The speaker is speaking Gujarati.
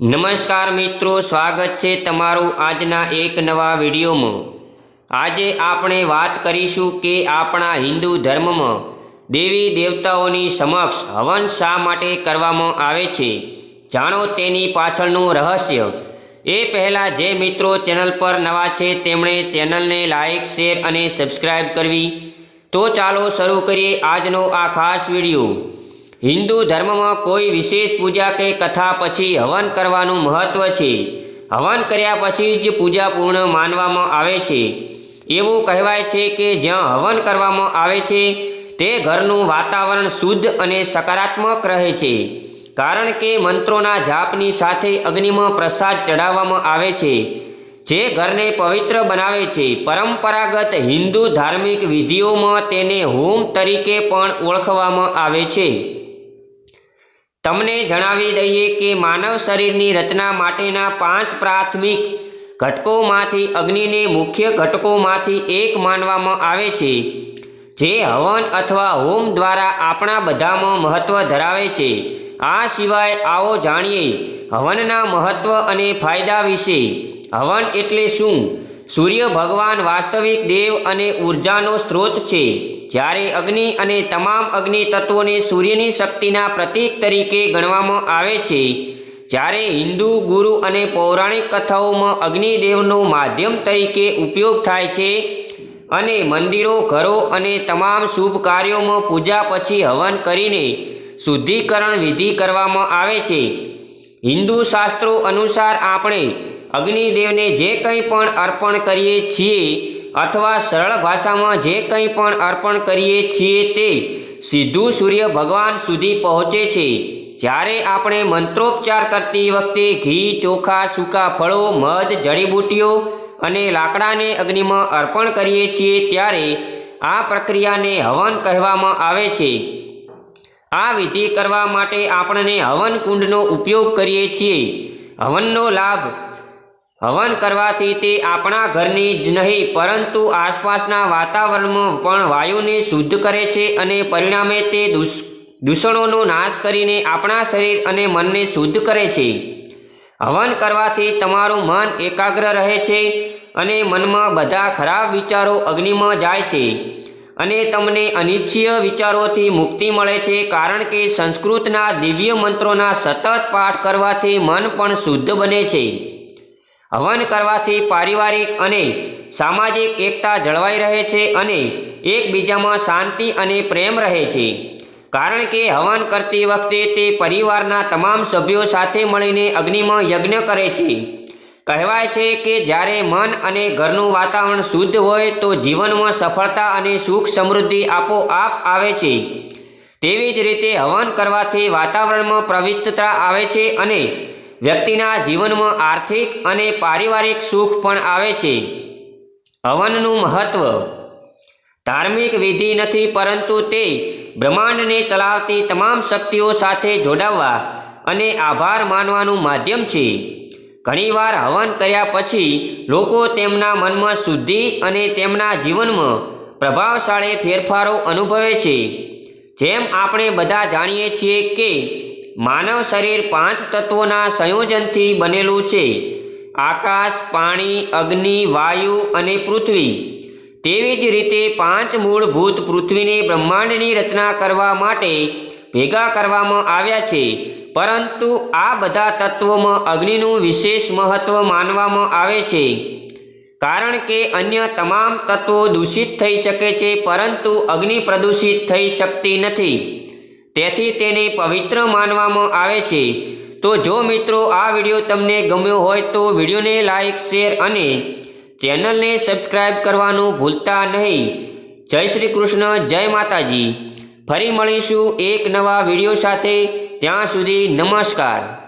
નમસ્કાર મિત્રો, સ્વાગત છે તમારું આજના એક નવા વિડીયોમાં. આજે આપણે વાત કરીશું કે આપણા હિન્દુ ધર્મમાં દેવી દેવતાઓની સમક્ષ હવન શા માટે કરવામાં આવે છે? જાણો તેની પાછળનું રહસ્ય. એ પહેલાં જે મિત્રો ચેનલ પર નવા છે, તેમણે ચેનલને લાઇક શેર અને સબસ્ક્રાઇબ કરવી. તો ચાલો શરૂ કરીએ આજનો આ ખાસ વીડિયો. હિન્દુ ધર્મમાં કોઈ વિશેષ પૂજા કે કથા પછી હવન કરવાનું મહત્વ છે. હવન કર્યા પછી જ પૂજા પૂર્ણ માનવામાં આવે છે. એવું કહેવાય છે કે જ્યાં હવન કરવામાં આવે છે, તે ઘરનું વાતાવરણ શુદ્ધ અને સકારાત્મક રહે છે. કારણ કે મંત્રોના જાપની સાથે અગ્નિમાં પ્રસાદ ચઢાવવામાં આવે છે, જે ઘરને પવિત્ર બનાવે છે. પરંપરાગત હિન્દુ ધાર્મિક વિધિઓમાં તેને હોમ તરીકે પણ ઓળખવામાં આવે છે. તમને જણાવી દઈએ કે માનવ શરીરની રચના માટેના પાંચ પ્રાથમિક ઘટકોમાંથી અગ્નિને મુખ્ય ઘટકોમાંથી એક માનવામાં આવે છે, જે હવન અથવા હોમ દ્વારા આપણા બધામાં મહત્ત્વ ધરાવે છે. આ સિવાય આવો જાણીએ, હવનના મહત્ત્વ અને ફાયદા વિશે. હવન એટલે શું? સૂર્ય ભગવાન વાસ્તવિક દેવ અને ઉર્જાનો સ્ત્રોત છે. જ્યારે અગ્નિ અને તમામ અગ્નિ તત્વોને સૂર્યની શક્તિના પ્રતીક તરીકે ગણવામાં આવે છે, જ્યારે હિન્દુ, ગુરુ અને પૌરાણિક કથાઓમાં અગ્નિદેવનો માધ્યમ તરીકે ઉપયોગ થાય છે અને મંદિરો, ઘરો અને તમામ શુભ કાર્યોમાં પૂજા પછી હવન કરીને શુદ્ધિકરણ વિધિ કરવામાં આવે છે. હિન્દુ શાસ્ત્રો અનુસાર આપણે અગ્નિદેવને જે કંઈ પણ અર્પણ કરીએ છીએ અથવા સરળ ભાષામાં જે કંઈ પણ અર્પણ કરીએ છીએ તે સીધું સૂર્ય ભગવાન સુધી પહોંચે છે. જ્યારે આપણે મંત્રોપચાર કરતી વખતે ઘી, ચોખા, સૂકા ફળો, મધ જડીબૂટીઓ અને લાકડાને અગ્નિમાં અર્પણ કરીએ છીએ ત્યારે આ પ્રક્રિયાને હવન કહેવામાં આવે છે. આ વિધિ કરવા માટે આપણને હવન કુંડનો ઉપયોગ કરીએ છીએ. હવનનો લાભ હવન કરવાથી તે આપણા ઘરની જ નહીં, પરંતુ આસપાસના વાતાવરણમાં પણ વાયુને શુદ્ધ કરે છે અને પરિણામે તે દૂષ, દૂષણોનો નાશ કરીને આપણા શરીર અને મનને શુદ્ધ કરે છે. હવન કરવાથી તમારું મન એકાગ્ર રહે છે અને મનમાં બધા ખરાબ વિચારો અગ્નિમાં જાય છે અને તમને અનિચ્છીય વિચારોથી મુક્તિ મળે છે, કારણ કે સંસ્કૃતના દિવ્ય મંત્રોના સતત પાઠ કરવાથી મન પણ શુદ્ધ બને છે. હવન કરવાથી પારિવારિક અને સામાજિક એકતા જળવાઈ રહે છે અને એકબીજામાં શાંતિ અને પ્રેમ રહે છે. કારણ કે હવન કરતી વખતે તે પરિવારના તમામ સભ્યો સાથે મળીને અગ્નિમાં યજ્ઞ કરે છે. કહેવાય છે કે જ્યારે મન અને ઘરનું વાતાવરણ શુદ્ધ હોય તો જીવનમાં સફળતા અને સુખ સમૃદ્ધિ આપોઆપ આવે છે. તેવી જ રીતે હવન કરવાથી વાતાવરણમાં પવિત્રતા આવે છે અને વ્યક્તિના જીવનમાં આર્થિક અને પારિવારિક સુખ પણ આવે છે. હવનનું મહત્વ. ધાર્મિક વિધિ નથી, પરંતુ તે બ્રહ્માંડને ચલાવતી તમામ શક્તિઓ સાથે જોડાવવા અને આભાર માનવાનું માધ્યમ છે. ઘણીવાર હવન કર્યા પછી લોકો તેમના મનમાં શુદ્ધિ અને તેમના જીવનમાં પ્રભાવશાળી ફેરફારો અનુભવે છે. જેમ આપણે બધા જાણીએ છીએ કે માનવ શરીર પાંચ તત્વોના સંયોજનથી બનેલું છે. આકાશ, પાણી, અગ્નિ, વાયુ અને પૃથ્વી. તેવી જ રીતે પાંચ મૂળભૂત પૃથ્વીને બ્રહ્માંડની રચના કરવા માટે ભેગા કરવામાં આવ્યા છે. પરંતુ આ બધા તત્વોમાં અગ્નિનું વિશેષ મહત્ત્વ માનવામાં આવે છે. કારણ કે અન્ય તમામ તત્વો દૂષિત થઈ શકે છે, પરંતુ અગ્નિ પ્રદૂષિત થઈ શકતી નથી. તેથી તેને પવિત્ર માનવામાં આવે છે. તો જો મિત્રો આ વીડિયો તમને ગમ્યો હોય તો વિડીયોને લાઇક શેર અને ચેનલને સબસ્ક્રાઈબ કરવાનું ભૂલતા નહીં. જય શ્રી કૃષ્ણ, જય માતાજી. ફરી મળીશું એક નવા વીડિયો સાથે. ત્યાં સુધી નમસ્કાર.